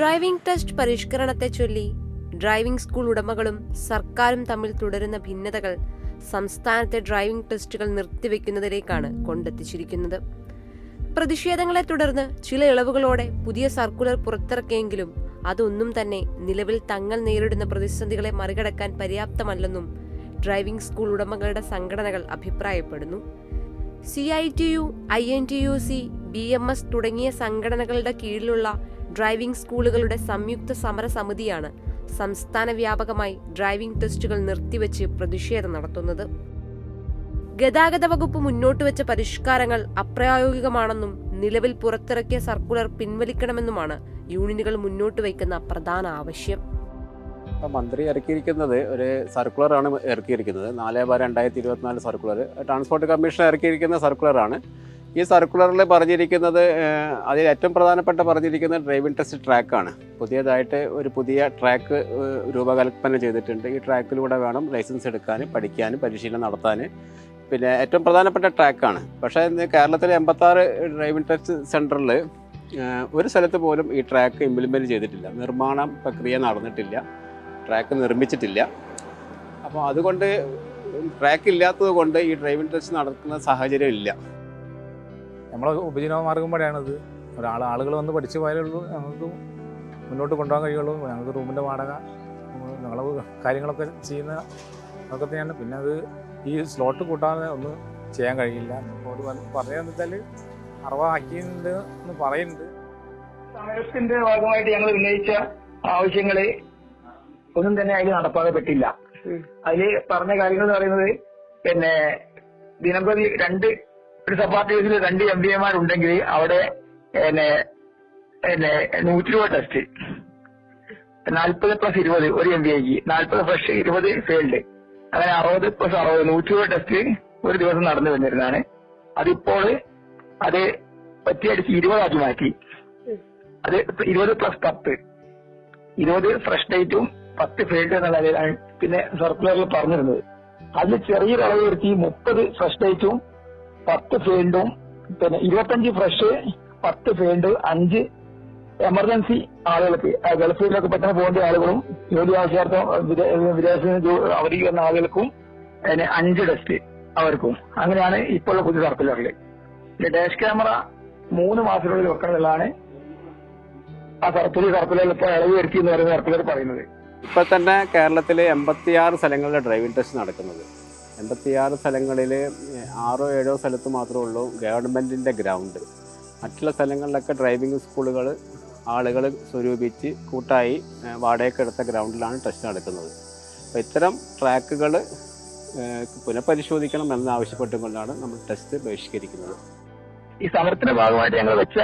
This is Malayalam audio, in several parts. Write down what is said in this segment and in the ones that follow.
ഡ്രൈവിംഗ് ടെസ്റ്റ് പരിഷ്കരണത്തെ ചൊല്ലി ഡ്രൈവിംഗ് സ്കൂൾ ഉടമകളും സർക്കാരും തമ്മിൽ തുടരുന്ന ഭിന്നതകൾ സംസ്ഥാനത്തെ ഡ്രൈവിംഗ് ടെസ്റ്റുകൾ നിർത്തിവെക്കുന്നതിലേക്കാണ് കൊണ്ടെത്തിച്ചിരിക്കുന്നത്. പ്രതിഷേധങ്ങളെ തുടർന്ന് ചില ഇളവുകളോടെ പുതിയ സർക്കുലർ പുറത്തിറക്കിയെങ്കിലും അതൊന്നും തന്നെ നിലവിൽ തങ്ങൾ നേരിടുന്ന പ്രതിസന്ധികളെ മറികടക്കാൻ പര്യാപ്തമല്ലെന്നും ഡ്രൈവിംഗ് സ്കൂൾ ഉടമകളുടെ സംഘടനകൾ അഭിപ്രായപ്പെടുന്നു. C I T U I N T U C B M S തുടങ്ങിയ സംഘടനകളുടെ കീഴിലുള്ള ഡ്രൈവിംഗ് സ്കൂളുകളുടെ സംയുക്ത സമരസമിതിയാണ് സംസ്ഥാന വ്യാപകമായി ഡ്രൈവിംഗ് ടെസ്റ്റുകൾ നിർത്തിവെച്ച് പ്രതിഷേധം നടത്തുന്നത്. ഗതാഗത വകുപ്പ് മുന്നോട്ട് വെച്ച പരിഷ്കാരങ്ങൾ അപ്രായോഗികമാണെന്നും നിലവിൽ പുറത്തിറക്കിയ സർക്കുലർ പിൻവലിക്കണമെന്നുമാണ് യൂണിയനുകൾ മുന്നോട്ട് വയ്ക്കുന്ന പ്രധാന ആവശ്യം. മന്ത്രി ഇറക്കിയിരിക്കുന്നത് ഒരു സർക്കുലർ ആണ് ഇറക്കിയിരിക്കുന്നത്. നാല് ബാർ രണ്ടായിരത്തി ഇരുപത്തിനാല് സർക്കുലർ. ട്രാൻസ്പോർട്ട് കമ്മീഷൻ ഇറക്കിയിരിക്കുന്ന സർക്കുലറാണ്. ഈ സർക്കുലറിൽ പറഞ്ഞിരിക്കുന്നത് അതിൽ ഏറ്റവും പ്രധാനപ്പെട്ട പറഞ്ഞിരിക്കുന്ന ഡ്രൈവിംഗ് ടെസ്റ്റ് ട്രാക്കാണ്. പുതിയതായിട്ട് ഒരു പുതിയ ട്രാക്ക് രൂപകൽപ്പന ചെയ്തിട്ടുണ്ട്. ഈ ട്രാക്കിലൂടെ വേണം ലൈസൻസ് എടുക്കാനും പഠിക്കാനും പരിശീലനം നടത്താൻ പിന്നെ ഏറ്റവും പ്രധാനപ്പെട്ട ട്രാക്കാണ്. പക്ഷേ ഇന്ന് കേരളത്തിലെ എൺപത്താറ് ഡ്രൈവിംഗ് ടെസ്റ്റ് സെന്ററിൽ ഒരു സ്ഥലത്ത് പോലും ഈ ട്രാക്ക് ഇംപ്ലിമെന്റ് ചെയ്തിട്ടില്ല. നിർമ്മാണ പ്രക്രിയ നടന്നിട്ടില്ല. ട്രാക്ക് നിർമ്മിച്ചിട്ടില്ല. അപ്പോൾ അതുകൊണ്ട് ട്രാക്ക് ഇല്ലാത്തത് കൊണ്ട് ഈ ഡ്രൈവിംഗ് ടെസ്റ്റ് നടക്കുന്ന സാഹചര്യം ഇല്ല. നമ്മളെ ഉപജീവന മാർഗം പോലെയാണിത് ഒരാൾ ആളുകൾ വന്ന് പഠിച്ചു പോയാലേ ഉള്ളൂ. ഞങ്ങൾക്ക് മുന്നോട്ട് കൊണ്ടുപോകാൻ കഴിയുള്ളൂ. ഞങ്ങൾക്ക് റൂമിന്റെ വാടക ഞങ്ങൾ കാര്യങ്ങളൊക്കെ ചെയ്യുന്ന അതൊക്കെ തന്നെയാണ്. പിന്നെ അത് ഈ സ്ലോട്ട് കൂട്ടാതെ ഒന്നും ചെയ്യാൻ കഴിയില്ല. അപ്പോൾ പറയുന്നത് വെച്ചാൽ അറവാക്കിയിട്ടുണ്ട് എന്ന് പറയുന്നുണ്ട്. സമരത്തിന്റെ ഭാഗമായിട്ട് ഞങ്ങൾ ഉന്നയിച്ച ആവശ്യങ്ങളെ ഒന്നും തന്നെ അതിൽ നടപ്പാക്കപ്പെട്ടില്ല അതിൽ പറഞ്ഞ കാര്യങ്ങൾ എന്ന് പറയുന്നത് പിന്നെ ദിനംപ്രതി രണ്ട് ഒരു സഭാർട്ടിസിൽ രണ്ട് എം പി എമാരുണ്ടെങ്കിൽ അവിടെ പിന്നെ നൂറ്റി രൂപ ടെസ്റ്റ് നാൽപ്പത് പ്ലസ് ഇരുപത് ഒരു എം പി ഐക്ക് നാൽപ്പത് ഫ്രഷ് ഇരുപത് ഫെയിൽഡ് അങ്ങനെ അറുപത് പ്ലസ് അറുപത് നൂറ്റി രൂപ ടെസ്റ്റ് ഒരു ദിവസം നടന്നു വന്നിരുന്നതാണ്. അതിപ്പോൾ അത് പറ്റിയടിച്ച് ഇരുപതാക്കി മാറ്റി. അത് ഇരുപത് പ്ലസ് പത്ത്. ഇരുപത് ഫ്രഷ് ഡേറ്റും പത്ത് ഫെയിൽഡ് എന്നുള്ള പിന്നെ സർക്കുലറിൽ പറഞ്ഞിരുന്നത്. അതിൽ ചെറിയൊരു അളവ് വരുത്തി മുപ്പത് ഫ്രഷ് ഡേറ്റും പത്ത് ഫീൽഡും പിന്നെ ഇരുപത്തഞ്ച് ഫ്രഷ് പത്ത് ഫീൽഡ് അഞ്ച് എമർജൻസി ആളുകൾക്ക് ഗൾഫ് ഗൾഫിലൊക്കെ പെട്ടെന്ന് പോകേണ്ട ആളുകളും ജോലി ആവശ്യാർത്ഥം വിദേശത്ത് വിദേശ അവധി വന്ന ആളുകൾക്കും പിന്നെ അഞ്ച് ഡെസ്റ്റ് അവർക്കും. അങ്ങനെയാണ് ഇപ്പോഴുള്ള പുതിയ സർക്കുലറിൽ പിന്നെ ഡാഷ് ക്യാമറ മൂന്ന് മാസത്തിനുള്ളിൽ വെക്കണമെന്നുള്ളതാണ് ആ സർക്കുലർ സർക്കുലറിൽ ഇപ്പോൾ ഇളവ് വരുത്തി എന്ന് പറയുന്ന സർക്കുലർ പറയുന്നത്. ഇപ്പൊ തന്നെ കേരളത്തിലെ എൺപത്തിയാറ് സ്ഥലങ്ങളിലെ ഡ്രൈവിംഗ് ടെസ്റ്റ് നടക്കുന്നത്. എൺപത്തിയാറ് സ്ഥലങ്ങളിൽ ആറോ ഏഴോ സ്ഥലത്ത് മാത്രമേ ഉള്ളൂ ഗവൺമെന്റിന്റെ ഗ്രൗണ്ട്. മറ്റുള്ള സ്ഥലങ്ങളിലൊക്കെ ഡ്രൈവിംഗ് സ്കൂളുകൾ ആളുകൾ സ്വരൂപിച്ച് കൂട്ടായി വാടകയ്ക്കെടുത്ത ഗ്രൗണ്ടിലാണ് ടെസ്റ്റ് നടക്കുന്നത്. അപ്പോൾ ഇത്തരം ട്രാക്കുകൾ പുനഃപരിശോധിക്കണം എന്നാവശ്യപ്പെട്ടുകൊണ്ടാണ് നമ്മൾ ടെസ്റ്റ് ബഹിഷ്കരിക്കുന്നത്. ഈ സമരത്തിന്റെ ഭാഗമായിട്ട് ഞങ്ങൾ വെച്ച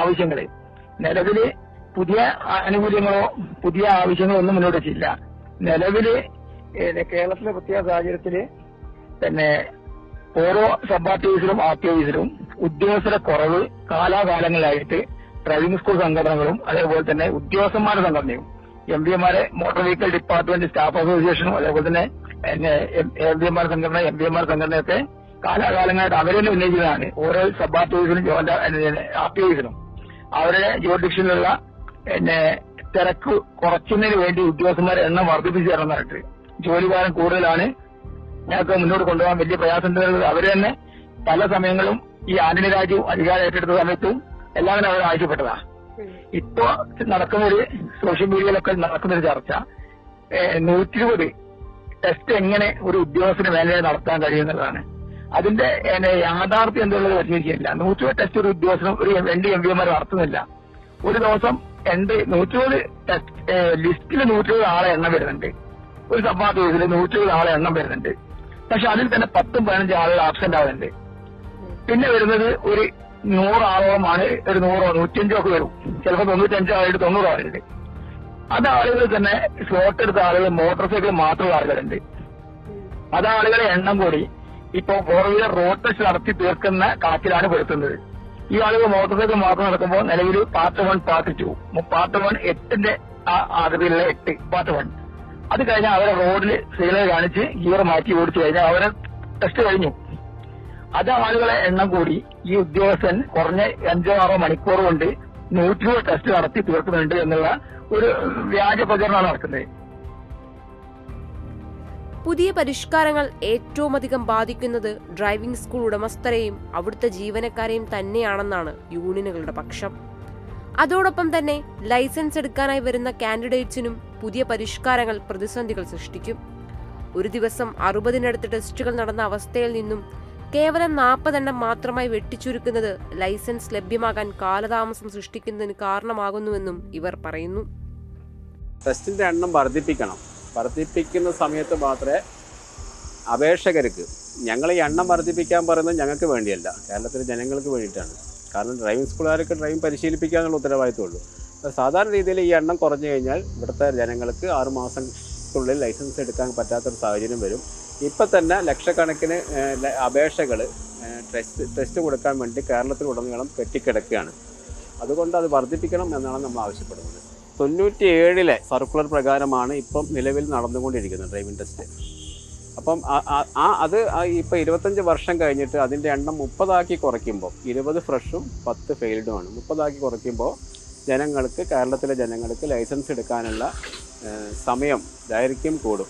ആവശ്യങ്ങൾ നിലവിൽ പുതിയ ആനുകൂല്യങ്ങളോ പുതിയ ആവശ്യങ്ങളോ ഒന്നും മുന്നോട്ട് വെച്ചില്ല നിലവിൽ ഏഹ് കേരളത്തിലെ പ്രത്യേക സാഹചര്യത്തിൽ പിന്നെ ഓരോ സബ് ആർട്ടിഫീസിലും ആർട്ടിഫീസിലും ഉദ്യോഗസ്ഥരുടെ കുറവ് കാലാകാലങ്ങളിലായിട്ട് ഡ്രൈവിംഗ് സ്കൂൾ സംഘടനകളും അതേപോലെ തന്നെ ഉദ്യോഗസ്ഥന്മാരുടെ സംഘടനയും എം പി എമാരെ മോട്ടോർ വെഹിക്കിൾ ഡിപ്പാർട്ട്മെന്റ് സ്റ്റാഫ് അസോസിയേഷനും അതേപോലെ തന്നെ എം പി എമാർ സംഘടന എം പി എമാർ സംഘടനയൊക്കെ കാലാകാലങ്ങളായിട്ട് അവരെന്നെ ഉന്നയിക്കുന്നതാണ് ഓരോ സബ് ആർട്ടിഫീസിലും ജോയിന്റ് ആർട്ടിഫീസിലും അവരുടെ ജോഡിക്ഷനിലുള്ള പിന്നെ തിരക്ക് കുറയ്ക്കുന്നതിന് വേണ്ടി ഉദ്യോഗസ്ഥന്മാരെ എണ്ണം വർദ്ധിപ്പിച്ചു തരണം പറഞ്ഞിട്ട് ജോലിഭാരം കൂടുതലാണ്. ഞങ്ങൾക്ക് മുന്നോട്ട് കൊണ്ടുപോകാൻ വലിയ പ്രയാസം അവർ തന്നെ പല സമയങ്ങളും ഈ ആന്റണി രാജു അധികാരം ഏറ്റെടുത്ത സമയത്തും എല്ലാവരും അവർ ആവശ്യപ്പെട്ടതാ ഇപ്പോ നടക്കുന്ന ഒരു സോഷ്യൽ മീഡിയയിലൊക്കെ നടക്കുന്ന ഒരു ചർച്ച. നൂറ്റി ഇരുപത് ടെസ്റ്റ് എങ്ങനെ ഒരു ഉദ്യോഗസ്ഥന് മേലെ നടത്താൻ കഴിയുന്നതാണ് അതിന്റെ യാഥാർത്ഥ്യം എന്തുള്ളത് പരിശോധിക്കില്ല നൂറ്റി ഇരുപത് ടെസ്റ്റ് ഒരു ഉദ്യോഗസ്ഥനും ഒരു രണ്ട് എം പിമാർ നടത്തുന്നില്ല. ഒരു ദിവസം രണ്ട് നൂറ്റി ഇരുപത് ടെസ്റ്റ് ലിസ്റ്റിൽ നൂറ്റി ഇരുപത് ആളെ എണ്ണം വരുന്നുണ്ട്. ഒരു സഭാ കേസിൽ നൂറ്റി ഇരുപത് ആളെ എണ്ണം വരുന്നുണ്ട്. പക്ഷെ അതിൽ തന്നെ പത്തും പതിനഞ്ച് ആളുകൾ ആബ്സെന്റ് ആവുന്നുണ്ട്. പിന്നെ വരുന്നത് ഒരു നൂറാളോളമാണ് ഒരു നൂറോ നൂറ്റിയഞ്ചോ ഒക്കെ വരും. ചിലപ്പോൾ തൊണ്ണൂറ്റഞ്ചോ ആയിട്ട് തൊണ്ണൂറോ ആളുണ്ട് അത് ആളുകൾ തന്നെ സ്ലോട്ട് എടുത്ത ആളുകൾ മോട്ടോർ സൈക്കിൾ മാത്രമുള്ള ആളുകളുണ്ട്. അത് ആളുകളെ എണ്ണം കൂടി ഇപ്പൊ ഫോർ വീലർ റോഡ് ടെസ്റ്റ് നടത്തി തീർക്കുന്ന കണക്കിലാണ് പെടുത്തുന്നത്. ഈ ആളുകൾ മോട്ടോർ സൈക്കിൾ മാത്രം നടക്കുമ്പോൾ നിലവിൽ part one part two part one എട്ടിന്റെ ആ ആകൃതിയിലുള്ള എട്ട് പാർട്ട് വൺ അത് കഴിഞ്ഞാൽ അവരെ റോഡിൽ സിഗ്നൽ കാണിച്ച് ഗിയർ മാറ്റി ഓടിച്ചു കഴിഞ്ഞാൽ അവരെ ടെസ്റ്റ് കഴിഞ്ഞു. അത് ആളുകളെ എണ്ണം കൂടി. ഈ ഉദ്യോഗസ്ഥൻ കുറഞ്ഞ അഞ്ചോ ആറോ മണിക്കൂർ കൊണ്ട് നൂറ്റി ടെസ്റ്റ് നടത്തി തീർക്കുന്നുണ്ട് എന്നുള്ള ഒരു വ്യാജ പ്രചരണമാണ് നടക്കുന്നത്. പുതിയ പരിഷ്കാരങ്ങൾ ഏറ്റവും അധികം ബാധിക്കുന്നത് ഡ്രൈവിംഗ് സ്കൂൾ ഉടമസ്ഥരെയും അവിടുത്തെ ജീവനക്കാരെയും തന്നെയാണെന്നാണ് യൂണിയനുകളുടെ പക്ഷം. അതോടൊപ്പം തന്നെ ലൈസൻസ് എടുക്കാനായി വരുന്ന കാൻഡിഡേറ്റ്സിനും പുതിയ പരിഷ്കാരങ്ങൾ പ്രതിസന്ധികൾ സൃഷ്ടിക്കും. ഒരു ദിവസം അറുപതിനടുത്ത് ടെസ്റ്റുകൾ നടന്ന അവസ്ഥയിൽ നിന്നും കേവലം നാൽപ്പതെണ്ണം മാത്രമായി വെട്ടിച്ചുരുക്കുന്നത് ലൈസൻസ് ലഭ്യമാകാൻ കാലതാമസം സൃഷ്ടിക്കുന്നതിന് കാരണമാകുന്നുവെന്നും ഇവർ പറയുന്നു. ടെസ്റ്റിന്റെ എണ്ണം വർദ്ധിപ്പിക്കണം. വർദ്ധിപ്പിക്കുന്ന സമയത്ത് മാത്രമേ അപേക്ഷകർക്ക് ഞങ്ങൾ ഈ എണ്ണം വർദ്ധിപ്പിക്കാൻ പറയുന്നത് ഞങ്ങൾക്ക് വേണ്ടിയല്ല. കേരളത്തിലെ ജനങ്ങൾക്ക് വേണ്ടിയിട്ടാണ്. കാരണം ഡ്രൈവിംഗ് സ്കൂളുകാരൊക്കെ ഡ്രൈവിംഗ് പരിശീലിപ്പിക്കുക എന്നുള്ള ഉത്തരവാദിത്തമുള്ളൂ സാധാരണ രീതിയിൽ ഈ എണ്ണം കുറഞ്ഞു കഴിഞ്ഞാൽ ഇവിടുത്തെ ജനങ്ങൾക്ക് ആറ് മാസത്തിനുള്ളിൽ ലൈസൻസ് എടുക്കാൻ പറ്റാത്തൊരു സാഹചര്യം വരും. ഇപ്പം തന്നെ ലക്ഷക്കണക്കിന് അപേക്ഷകൾ ടെസ്റ്റ് ടെസ്റ്റ് കൊടുക്കാൻ വേണ്ടി കേരളത്തിൽ കേരളത്തിലുടനീളം കെട്ടിക്കിടക്കുകയാണ്. അതുകൊണ്ട് അത് വർദ്ധിപ്പിക്കണം എന്നാണ് നമ്മൾ ആവശ്യപ്പെടുന്നത്. തൊണ്ണൂറ്റി ഏഴിലെ സർക്കുലർ പ്രകാരമാണ് ഇപ്പം നിലവിൽ നടന്നുകൊണ്ടിരിക്കുന്നത് ഡ്രൈവിംഗ് ടെസ്റ്റ് അപ്പം ആ- അത് ഇപ്പോൾ ഇരുപത്തഞ്ച് വർഷം കഴിഞ്ഞിട്ട് അതിന്റെ എണ്ണം മുപ്പതാക്കി കുറയ്ക്കുമ്പോൾ ഇരുപത് ഫ്രഷും പത്ത് ഫെയിൽഡുമാണ്. മുപ്പതാക്കി കുറയ്ക്കുമ്പോൾ ജനങ്ങൾക്ക് കേരളത്തിലെ ജനങ്ങൾക്ക് ലൈസൻസ് എടുക്കാനുള്ള സമയം ദൈർഘ്യം കൂടും.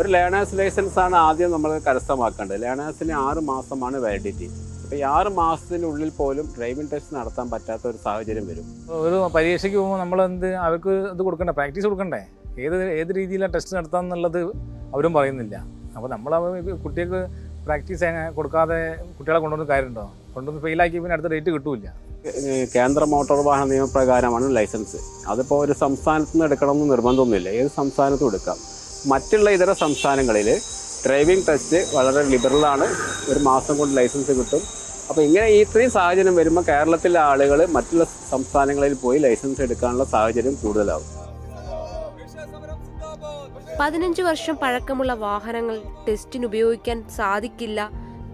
ഒരു ലേണേഴ്സ് ലൈസൻസ് ആണ് ആദ്യം നമ്മൾ കരസ്ഥമാക്കേണ്ടത്. ലേണേഴ്സിന് ആറ് മാസമാണ് വാലിഡിറ്റി അപ്പോൾ ഈ ആറ് മാസത്തിനുള്ളിൽ പോലും ഡ്രൈവിംഗ് ടെസ്റ്റ് നടത്താൻ പറ്റാത്ത ഒരു സാഹചര്യം വരും. ഒരു പരീക്ഷയ്ക്ക് പോകുമ്പോൾ നമ്മൾ എന്ത് അവർക്ക് ഇത് കൊടുക്കണ്ടേ? പ്രാക്ടീസ് കൊടുക്കണ്ടേ? ഏത് ഏത് രീതിയിലാണ് ടെസ്റ്റ് നടത്താമെന്നുള്ളത് അവരും പറയുന്നില്ല. അപ്പോൾ നമ്മൾ കുട്ടികൾക്ക് പ്രാക്ടീസ് കൊടുക്കാതെ കുട്ടികളെ കൊണ്ടുവന്ന് കാര്യമുണ്ടോ? കൊണ്ടുവന്ന് ഫെയിലാക്കി പിന്നെ അടുത്ത ഡേറ്റ് കിട്ടൂല കേന്ദ്ര മോട്ടോർ വാഹന നിയമപ്രകാരമാണ് ലൈസൻസ്. അതിപ്പോൾ ഒരു സംസ്ഥാനത്ത് നിന്ന് എടുക്കണമെന്ന് നിർബന്ധമൊന്നുമില്ല. ഏത് സംസ്ഥാനത്തും എടുക്കാം. മറ്റുള്ള ഇതര സംസ്ഥാനങ്ങളിൽ ഡ്രൈവിംഗ് ടെസ്റ്റ് വളരെ ലിബറലാണ് ഒരു മാസം കൊണ്ട് ലൈസൻസ് കിട്ടും. അപ്പോൾ ഇങ്ങനെ ഇത്രയും സാഹചര്യം വരുമ്പോൾ കേരളത്തിലെ ആളുകൾ മറ്റുള്ള സംസ്ഥാനങ്ങളിൽ പോയി ലൈസൻസ് എടുക്കാനുള്ള സാഹചര്യം കൂടുതലാവും. പതിനഞ്ച് വർഷം പഴക്കമുള്ള വാഹനങ്ങൾ ടെസ്റ്റിന് ഉപയോഗിക്കാൻ സാധിക്കില്ല.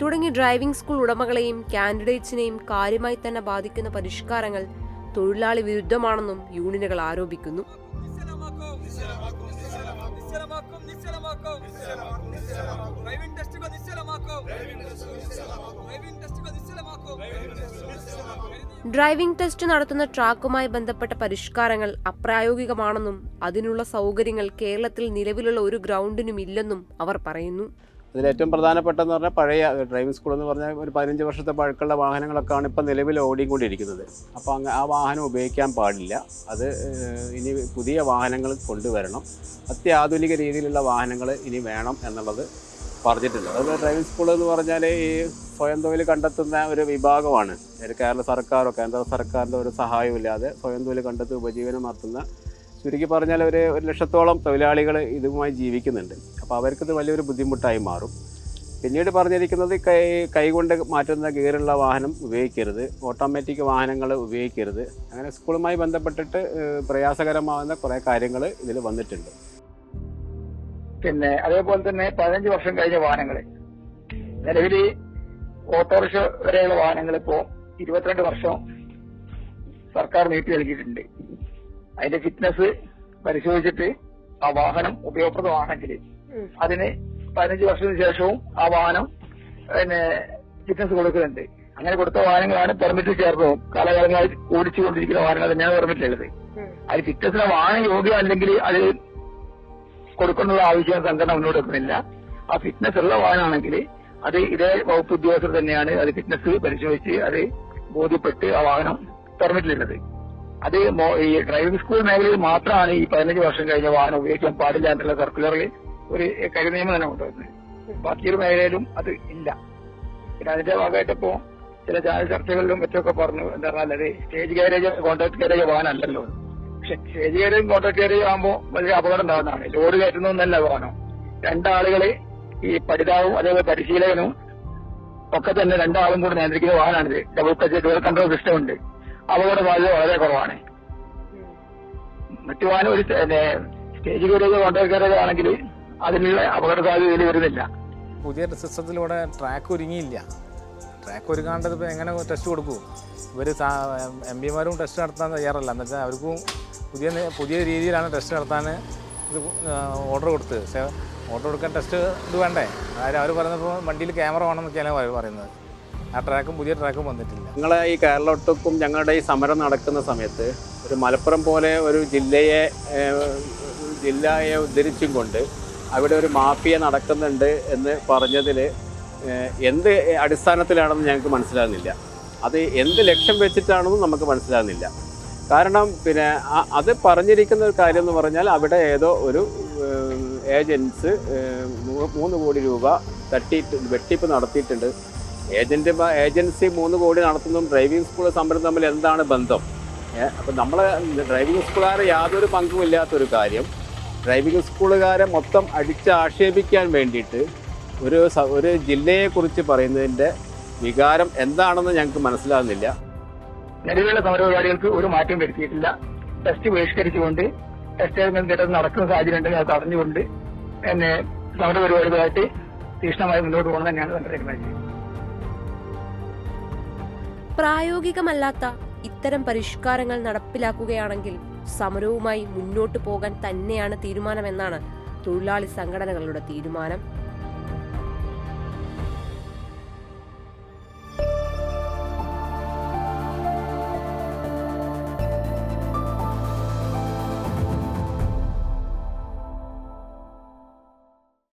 തുടങ്ങി ഡ്രൈവിംഗ് സ്കൂൾ ഉടമകളെയും കാൻഡിഡേറ്റ്സിനെയും കാര്യമായി തന്നെ ബാധിക്കുന്ന പരിഷ്കാരങ്ങൾ തൊഴിലാളി വിരുദ്ധമാണെന്നും യൂണിയനുകൾ ആരോപിക്കുന്നു. ഡ്രൈവിംഗ് ടെസ്റ്റ് നടത്തുന്ന ട്രാക്കുമായി ബന്ധപ്പെട്ട പരിഷ്കാരങ്ങൾ അപ്രായോഗികമാണെന്നും അതിനുള്ള സൗകര്യങ്ങൾ കേരളത്തിൽ നിലവിലുള്ള ഒരു ഗ്രൗണ്ടിനും ഇല്ലെന്നും അവർ പറയുന്നു. അതിൽ ഏറ്റവും പ്രധാനപ്പെട്ടതെന്ന് പറഞ്ഞാൽ പഴയ ഡ്രൈവിംഗ് സ്കൂൾ എന്ന് പറഞ്ഞാൽ ഒരു പതിനഞ്ച് വർഷത്തെ പഴക്കമുള്ള വാഹനങ്ങളൊക്കെയാണ് ഇപ്പം നിലവിൽ ഓടിക്കൊണ്ടിരിക്കുന്നത്. അപ്പോൾ അങ്ങ് ആ വാഹനം ഉപയോഗിക്കാൻ പാടില്ല. അത് ഇനി പുതിയ വാഹനങ്ങൾ കൊണ്ടുവരണം. അത്യാധുനിക രീതിയിലുള്ള വാഹനങ്ങൾ ഇനി വേണം എന്നുള്ളത് പറഞ്ഞിട്ടുണ്ട്. അത് ഡ്രൈവിംഗ് സ്കൂൾ എന്ന് പറഞ്ഞാൽ ഈ സ്വയം തൊഴിൽ കണ്ടെത്തുന്ന ഒരു വിഭാഗമാണ്. കേരള സർക്കാരോ കേന്ദ്ര സർക്കാരിന്റെ ഒരു സഹായമില്ലാതെ സ്വയം തൊഴിൽ കണ്ടെത്തി ഉപജീവനം നടത്തുന്ന ചുരുക്കി പറഞ്ഞാൽ ഒരു ഒരു ലക്ഷത്തോളം തൊഴിലാളികൾ ഇതുമായി ജീവിക്കുന്നുണ്ട്. അപ്പോൾ അവർക്കിത് വലിയൊരു ബുദ്ധിമുട്ടായി മാറും. പിന്നീട് പറഞ്ഞിരിക്കുന്നത് കൈ കൈകൊണ്ട് മാറ്റുന്ന ഗിയറുള്ള വാഹനം ഉപയോഗിക്കരുത്. ഓട്ടോമാറ്റിക് വാഹനങ്ങൾ ഉപയോഗിക്കരുത്. അങ്ങനെ സ്കൂളുമായി ബന്ധപ്പെട്ടിട്ട് പ്രയാസകരമാകുന്ന കുറേ കാര്യങ്ങൾ ഇതിൽ വന്നിട്ടുണ്ട്. പിന്നെ അതേപോലെ തന്നെ പതിനഞ്ച് വർഷം കഴിഞ്ഞ വാഹനങ്ങൾ. നിലവിൽ ഓട്ടോറിക്ഷ വരെയുള്ള വാഹനങ്ങൾ ഇപ്പോ ഇരുപത്തിരണ്ട് വർഷം സർക്കാർ നീട്ടി നൽകിയിട്ടുണ്ട്. അതിന്റെ ഫിറ്റ്നസ് പരിശോധിച്ചിട്ട് ആ വാഹനം ഉപയോഗപ്രദമാണെങ്കിൽ അതിന് പതിനഞ്ച് വർഷത്തിന് ശേഷവും ആ വാഹനം പിന്നെ ഫിറ്റ്നസ് കൊടുക്കുന്നുണ്ട്. അങ്ങനെ കൊടുത്ത വാഹനങ്ങളാണ് പെർമിറ്റ് ചേർന്നതും കാലകാലങ്ങളായി ഓടിച്ചുകൊണ്ടിരിക്കുന്ന വാഹനങ്ങൾ തന്നെയാണ് പെർമിറ്റ് ഉള്ളത് അത് ഫിറ്റ്നസിന് വാഹനം യോഗ്യമല്ലെങ്കിൽ അത് കൊടുക്കുന്നത് ആവശ്യം സംഘടന മുന്നോട്ട് വെക്കുന്നില്ല. ആ ഫിറ്റ്നസ് ഉള്ള വാഹനമാണെങ്കിൽ അത് ഇതേ വകുപ്പ് ഉദ്യോഗസ്ഥർ തന്നെയാണ് അത് ഫിറ്റ്നസ് പരിശോധിച്ച് അത് ബോധ്യപ്പെട്ട് ആ വാഹനം പെർമിറ്റിലുള്ളത് അത് ഈ ഡ്രൈവിംഗ് സ്കൂൾ മേഖലയിൽ മാത്രമാണ് ഈ പതിനഞ്ച് വർഷം കഴിഞ്ഞ വാഹനം ഉപയോഗിക്കാൻ പാടില്ല എന്നുള്ള സർക്കുലറിൽ ഒരു കരി നിയമം തന്നെ കൊണ്ടുവരുന്നത് ബാക്കിയൊരു മേഖലയിലും അത് ഇല്ല. പിന്നെ അതിന്റെ ഭാഗമായിട്ട് ഇപ്പോ ചില ചാനൽ ചർച്ചകളിലും മറ്റൊക്കെ പറഞ്ഞു. എന്താ പറഞ്ഞാൽ അത് സ്റ്റേജ് ഗ്യാരേജ് കോൺട്രാക്ട് ഗാരേജ് വാഹനമല്ലല്ലോ. പക്ഷെ സ്റ്റേജ് ഗാരേജും കോൺട്രാക്ട് ഗ്യാരേജ് ആകുമ്പോൾ വലിയ അപകടം ഉണ്ടാകുന്നതാണ്. ലോഡ് കയറ്റുന്നൊന്നല്ല വാഹനം. രണ്ടാളുകൾ ഈ പഠിതാവും അതേപോലെ പരിശീലകനും ഒക്കെ തന്നെ രണ്ടാളും കൂടെ നിയന്ത്രിക്കുന്ന വാഹനമാണിത്. Double clutch dual control system ഉണ്ട്. അപകട സാധ്യത വളരെ കുറവാണ്. മറ്റു വാഹനം ഒരു സ്റ്റേജ് കയറിയത് കോൺട്രാക്ട് ആണെങ്കിൽ അതിനുള്ള അപകട സാധ്യത ഇതിൽ വരുന്നില്ല. പുതിയ സിസ്റ്റത്തിലൂടെ ട്രാക്ക് ഒരുങ്ങിയില്ല. ട്രാക്ക് ഒരുങ്ങാണ്ടത് ഇപ്പോൾ എങ്ങനെ ടെസ്റ്റ് കൊടുക്കും? ഇവർ എം പിമാരും ടെസ്റ്റ് നടത്താൻ തയ്യാറല്ല. എന്ന് വെച്ചാൽ അവർക്കും പുതിയ പുതിയ രീതിയിലാണ് ടെസ്റ്റ് നടത്താൻ ഇത് ഓർഡർ കൊടുത്തത്. പക്ഷേ എടുക്കാൻ ടെസ്റ്റ് ഇത് വേണ്ടേ? അതായത് അവർ പറയുന്നപ്പോൾ വണ്ടിയിൽ ക്യാമറ വേണമെന്നൊക്കെയാണ് അവർ പറയുന്നത്. ആ ട്രാക്കും പുതിയ ട്രാക്കും വന്നിട്ടില്ല. നിങ്ങളെ ഈ കേരളൊട്ടുക്കും ഞങ്ങളുടെ ഈ സമരം നടക്കുന്ന സമയത്ത് ഒരു മലപ്പുറം പോലെ ഒരു ജില്ലയെ ജില്ലയെ ഉദ്ധരിച്ചും കൊണ്ട് അവിടെ ഒരു മാഫിയ നടക്കുന്നുണ്ട് എന്ന് പറഞ്ഞതിൽ എന്ത് അടിസ്ഥാനത്തിലാണെന്ന് ഞങ്ങൾക്ക് മനസ്സിലാകുന്നില്ല. അത് എന്ത് ലക്ഷ്യം വെച്ചിട്ടാണെന്നും നമുക്ക് മനസ്സിലാകുന്നില്ല. കാരണം പിന്നെ അത് പറഞ്ഞിരിക്കുന്ന ഒരു കാര്യം എന്ന് പറഞ്ഞാൽ അവിടെ ഏതോ ഒരു ഏജൻസ് മൂന്ന് കോടി രൂപ തട്ടിയിട്ട് വെട്ടിപ്പ് നടത്തിയിട്ടുണ്ട്. ഏജന്റ് ഏജൻസി മൂന്ന് കോടി നടത്തുന്നതും ഡ്രൈവിംഗ് സ്കൂൾ സമരം തമ്മിൽ എന്താണ് ബന്ധം? അപ്പം നമ്മൾ ഡ്രൈവിംഗ് സ്കൂളുകാരെ യാതൊരു പങ്കുമില്ലാത്തൊരു കാര്യം. ഡ്രൈവിംഗ് സ്കൂളുകാരെ മൊത്തം അടിച്ചാക്ഷേപിക്കാൻ വേണ്ടിയിട്ട് ഒരു ഒരു ജില്ലയെക്കുറിച്ച് പറയുന്നതിന്റെ വികാരം എന്താണെന്ന് ഞങ്ങൾക്ക് മനസ്സിലാകുന്നില്ല. നിലവിലുള്ള സമരപരിപാടികൾക്ക് ഒരു മാറ്റം വരുത്തിയിട്ടില്ല. ടെസ്റ്റ് ബഹിഷ്കരിച്ചുകൊണ്ട് ഘട്ടം നടക്കുന്ന സാഹചര്യം ഉണ്ടെങ്കിൽ അത് തടഞ്ഞുകൊണ്ട് എന്നെ സമരപരിപാടികളായിട്ട് തീക്ഷ്ണമായി മുന്നോട്ട് പോകണം തന്നെയാണ് എന്റെ തീരുമാനിച്ചത് പ്രായോഗികമല്ലാത്ത ഇത്തരം പരിഷ്കാരങ്ങൾ നടപ്പിലാക്കുകയാണെങ്കിൽ സമരവുമായി മുന്നോട്ടു പോകാൻ തന്നെയാണ് തീരുമാനമെന്നാണ് തൊഴിലാളി സംഘടനകളുടെ തീരുമാനം.